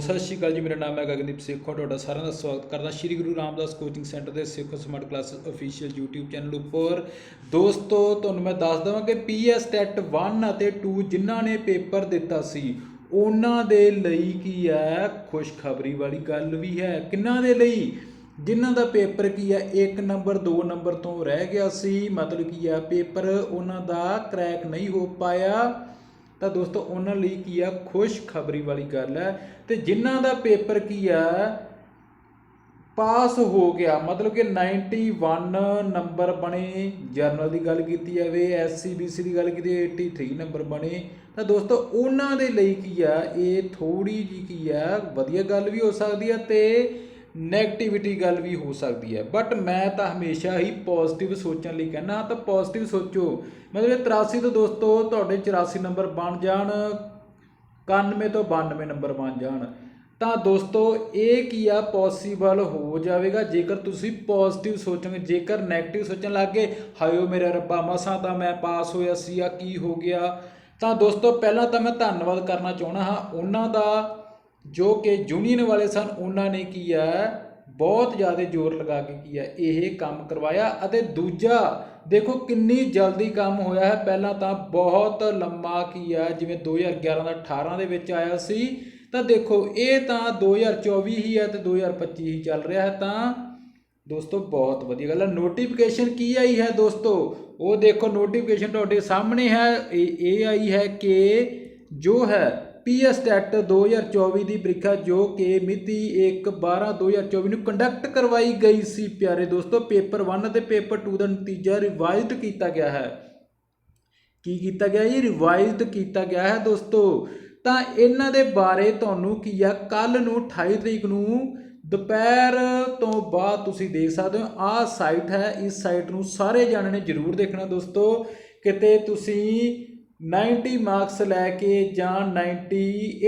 ਸਤਿ ਸ਼੍ਰੀ ਅਕਾਲ ਜੀ, ਮੇਰਾ ਨਾਮ ਹੈ ਗਗਨਦੀਪ ਸੇਖੋ, ਤੁਹਾਡਾ ਸਾਰਿਆਂ ਦਾ ਸਵਾਗਤ ਕਰਦਾ ਸ਼੍ਰੀ ਗੁਰੂ ਰਾਮਦਾਸ ਕੋਚਿੰਗ ਸੈਂਟਰ ਦੇ Sekhon smart classes official YouTube channel ਉੱਪਰ। ਦੋਸਤੋ, ਤੁਹਾਨੂੰ ਮੈਂ ਦੱਸ ਦਵਾਂ ਕਿ ਪੀਐਸ ਟੈਟ 1 ਅਤੇ 2 ਜਿਨ੍ਹਾਂ ਨੇ ਪੇਪਰ ਦਿੱਤਾ ਸੀ, ਉਹਨਾਂ ਦੇ ਲਈ ਕੀ ਹੈ? ਖੁਸ਼ਖਬਰੀ ਵਾਲੀ ਗੱਲ ਵੀ ਹੈ। ਕਿੰਨਾਂ ਦੇ ਲਈ? ਜਿਨ੍ਹਾਂ ਦਾ ਪੇਪਰ ਕੀ ਹੈ? 1 ਨੰਬਰ 2 ਨੰਬਰ ਤੋਂ ਰਹਿ ਗਿਆ ਸੀ। ਮਤਲਬ ਕੀ ਹੈ? ਪੇਪਰ ਉਹਨਾਂ ਦਾ ਕ੍ਰੈਕ ਨਹੀਂ ਹੋ ਪਾਇਆ। ਤਾਂ ਦੋਸਤੋ ਉਹਨਾਂ ਲਈ ਕੀ ਆ? ਖੁਸ਼ ਖਬਰੀ ਵਾਲੀ ਗੱਲ ਹੈ। ਤੇ ਜਿਨ੍ਹਾਂ ਦਾ ਪੇਪਰ ਕੀ ਆ? ਪਾਸ ਹੋ ਗਿਆ। ਮਤਲਬ ਕਿ 91 ਨੰਬਰ ਬਣੇ ਜਰਨਲ ਦੀ ਗੱਲ ਕੀਤੀ ਜਾਵੇ ਐਸਸੀਬੀਸੀ ਦੀ ਗੱਲ ਕੀਤੀ ਜਾਵੇ, 83 ਨੰਬਰ ਬਣੇ। ਤਾਂ ਦੋਸਤੋ ਉਹਨਾਂ ਦੇ ਲਈ ਕੀ ਆ? ਇਹ ਥੋੜੀ ਜੀ ਕੀ ਆ? ਵਧੀਆ ਗੱਲ ਵੀ ਹੋ ਸਕਦੀ ਹੈ ਤੇ ਨੈਗੇਟਿਵਿਟੀ ਗੱਲ ਵੀ ਹੋ ਸਕਦੀ ਹੈ। ਬਟ ਮੈਂ ਤਾਂ ਹਮੇਸ਼ਾ ਹੀ ਪੋਜ਼ਿਟਿਵ ਸੋਚਣ ਲਈ ਕਹਿੰਦਾ ਤਾਂ ਪੋਜ਼ਿਟਿਵ ਸੋਚੋ। ਮਤਲਬ ਇਹ 83 ਤੋਂ ਦੋਸਤੋ, ਤੁਹਾਡੇ 84 ਨੰਬਰ ਬਣ ਜਾਣ 91 ਤੋਂ 92 ਨੰਬਰ ਬਣ ਜਾਣ। ਤਾਂ ਦੋਸਤੋ, ਇਹ ਕੀ ਆ? ਪੋਸੀਬਲ ਹੋ ਜਾਵੇਗਾ। ਜੇਕਰ ਤੁਸੀਂ ਪੋਜ਼ਿਟਿਵ ਸੋਚੋਗੇ, ਜੇਕਰ 네ਗੇਟਿਵ ਸੋਚਣ ਲੱਗੇ ਹਾਇਓ ਮੇਰਾ ਰੱਬਾ, ਮਸਾਂ ਤਾਂ ਮੈਂ ਪਾਸ ਹੋਇਆ ਸੀ ਆ ਕੀ ਹੋ ਗਿਆ? ਤਾਂ ਦੋਸਤੋ, ਪਹਿਲਾਂ ਤਾਂ ਮੈਂ ਧੰਨਵਾਦ ਕਰਨਾ ਚਾਹਣਾ ਹਾਂ। ਉਹਨਾਂ ਦਾ ਜੋ ਕਿ ਯੂਨੀਅਨ ਵਾਲੇ ਸਨ, ਉਹਨਾਂ ਨੇ ਕੀ ਹੈ ਬਹੁਤ ਜ਼ਿਆਦਾ ਜ਼ੋਰ ਲਗਾ ਕੇ ਕੀ ਹੈ ਇਹ ਕੰਮ ਕਰਵਾਇਆ ਅਤੇ ਦੂਜਾ, ਦੇਖੋ ਕਿੰਨੀ ਜਲਦੀ ਕੰਮ ਹੋਇਆ ਹੈ। ਪਹਿਲਾਂ ਤਾਂ ਬਹੁਤ ਲੰਮਾ ਕੀ ਹੈ ਜਿਵੇਂ 2011 ਦਾ 18 ਦੇ ਵਿੱਚ ਆਇਆ ਸੀ, ਤਾਂ ਦੇਖੋ ਇਹ ਤਾਂ 2024 ਹੀ ਹੈ ਤੇ 2025 ਹੀ ਚੱਲ ਰਿਹਾ ਹੈ ਤਾਂ। ਦੋਸਤੋ, ਬਹੁਤ ਵਧੀਆ ਗੱਲ ਹੈ ਨੋਟੀਫਿਕੇਸ਼ਨ ਕੀ ਆਈ ਹੈ ਦੋਸਤੋ? ਉਹ ਦੇਖੋ ਨੋਟੀਫਿਕੇਸ਼ਨ ਤੁਹਾਡੇ ਸਾਹਮਣੇ ਹੈ। ਇਹ ਇਹ ਆਈ ਹੈ ਕਿ ਜੋ ਹੈ ਪੀਐਸ ਟੈਟ 2024 ਦੀ ਪ੍ਰੀਖਿਆ ਜੋ ਕਿ ਮਿਤੀ 1 12 2024 ਨੂੰ ਕੰਡਕਟ ਕਰਵਾਈ ਗਈ ਸੀ, ਪਿਆਰੇ ਦੋਸਤੋ, ਪੇਪਰ 1 ਅਤੇ ਪੇਪਰ 2 ਦਾ ਨਤੀਜਾ ਰਿਵਾਈਜ਼ਡ ਕੀਤਾ ਗਿਆ ਹੈ। ਕੀ ਕੀਤਾ ਗਿਆ ਜੀ? ਰਿਵਾਈਜ਼ਡ ਕੀਤਾ ਗਿਆ ਹੈ ਦੋਸਤੋ। ਤਾਂ ਇਹਨਾਂ ਦੇ ਬਾਰੇ ਤੁਹਾਨੂੰ ਕੀ ਆ? ਕੱਲ ਨੂੰ 28 ਤਰੀਕ ਨੂੰ ਦੁਪਹਿਰ ਤੋਂ ਬਾਅਦ ਤੁਸੀਂ ਦੇਖ ਸਕਦੇ ਹੋ। ਆਹ ਸਾਈਟ ਹੈ, ਇਸ ਸਾਈਟ ਨੂੰ ਸਾਰੇ ਜਾਣੇ ਨੇ ਜਰੂਰ ਦੇਖਣਾ ਦੋਸਤੋ। ਕਿਤੇ ਤੁਸੀਂ 90 ਮਾਰਕਸ ਲੈ ਕੇ ਜਾਂ 90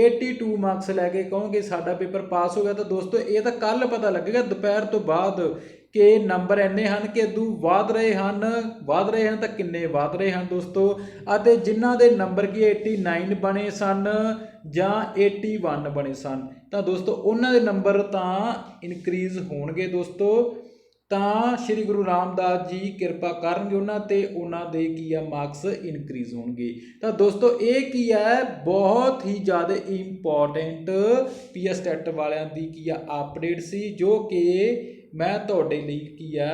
82 ਮਾਰਕਸ ਲੈ ਕੇ ਕਹੋਗੇ ਸਾਡਾ ਪੇਪਰ ਪਾਸ ਹੋ ਗਿਆ, ਤਾਂ ਦੋਸਤੋ ਇਹ ਤਾਂ ਕੱਲ ਪਤਾ ਲੱਗੇਗਾ, ਦੁਪਹਿਰ ਤੋਂ ਬਾਅਦ ਕਿ ਨੰਬਰ ਇੰਨੇ ਹਨ ਕਿ ਦੂ ਵਧ ਰਹੇ ਹਨ, ਵਧ ਰਹੇ ਹਨ ਤਾਂ ਕਿੰਨੇ ਵਧ ਰਹੇ ਹਨ ਦੋਸਤੋ? ਅਤੇ ਜਿਨ੍ਹਾਂ ਦੇ ਨੰਬਰ ਕੀ 89 ਬਣੇ ਸਨ ਜਾਂ 81 ਬਣੇ ਸਨ? ਤਾਂ ਦੋਸਤੋ ਉਹਨਾਂ ਦੇ ਨੰਬਰ ਤਾਂ ਇਨਕਰੀਜ਼ ਹੋਣਗੇ ਦੋਸਤੋ। ਤਾਂ ਸ੍ਰੀ ਗੁਰੂ ਰਾਮਦਾਸ ਜੀ ਕਿਰਪਾ ਕਰਨਗੇ ਉਹਨਾਂ ਤੇ, ਉਹਨਾਂ ਦੇ ਕੀ ਆ ਮਾਰਕਸ ਇਨਕਰੀਜ਼ ਹੋਣਗੇ। ਤਾਂ ਦੋਸਤੋ, ਇਹ ਕੀ ਹੈ ਬਹੁਤ ਹੀ ਜ਼ਿਆਦਾ ਇੰਪੋਰਟੈਂਟ ਪੀਐਸ ਟੈਟ ਵਾਲਿਆਂ ਦੀ ਕੀ ਆ ਅਪਡੇਟ ਸੀ, ਜੋ ਕਿ ਮੈਂ ਤੁਹਾਡੇ ਲਈ ਕੀ ਆ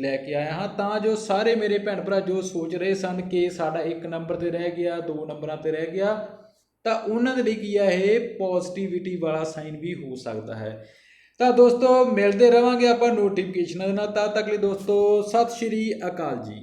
ਲੈ ਕੇ ਆਇਆ ਹਾਂ। ਤਾਂ ਜੋ ਸਾਰੇ ਮੇਰੇ ਭੈਣ ਭਰਾ ਜੋ ਸੋਚ ਰਹੇ ਸਨ ਕਿ ਸਾਡਾ ਇੱਕ ਨੰਬਰ ਤੇ ਰਹਿ ਗਿਆ, ਦੋ ਨੰਬਰਾਂ ਤੇ ਰਹਿ ਗਿਆ, ਤਾਂ ਉਹਨਾਂ ਦੇ ਲਈ ਕੀ ਆ ਇਹ ਪੋਜ਼ਿਟਿਵਿਟੀ ਵਾਲਾ ਸਾਈਨ ਵੀ ਹੋ ਸਕਦਾ ਹੈ। ਤਾਂ ਦੋਸਤੋ, ਮਿਲਦੇ ਰਵਾਂਗੇ ਆਪਾਂ ਨੋਟੀਫਿਕੇਸ਼ਨਾਂ ਦੇ ਨਾਲ। ਤਦ ਤੱਕ ਲਈ ਦੋਸਤੋ, ਸਤਿ ਸ਼੍ਰੀ ਅਕਾਲ ਜੀ।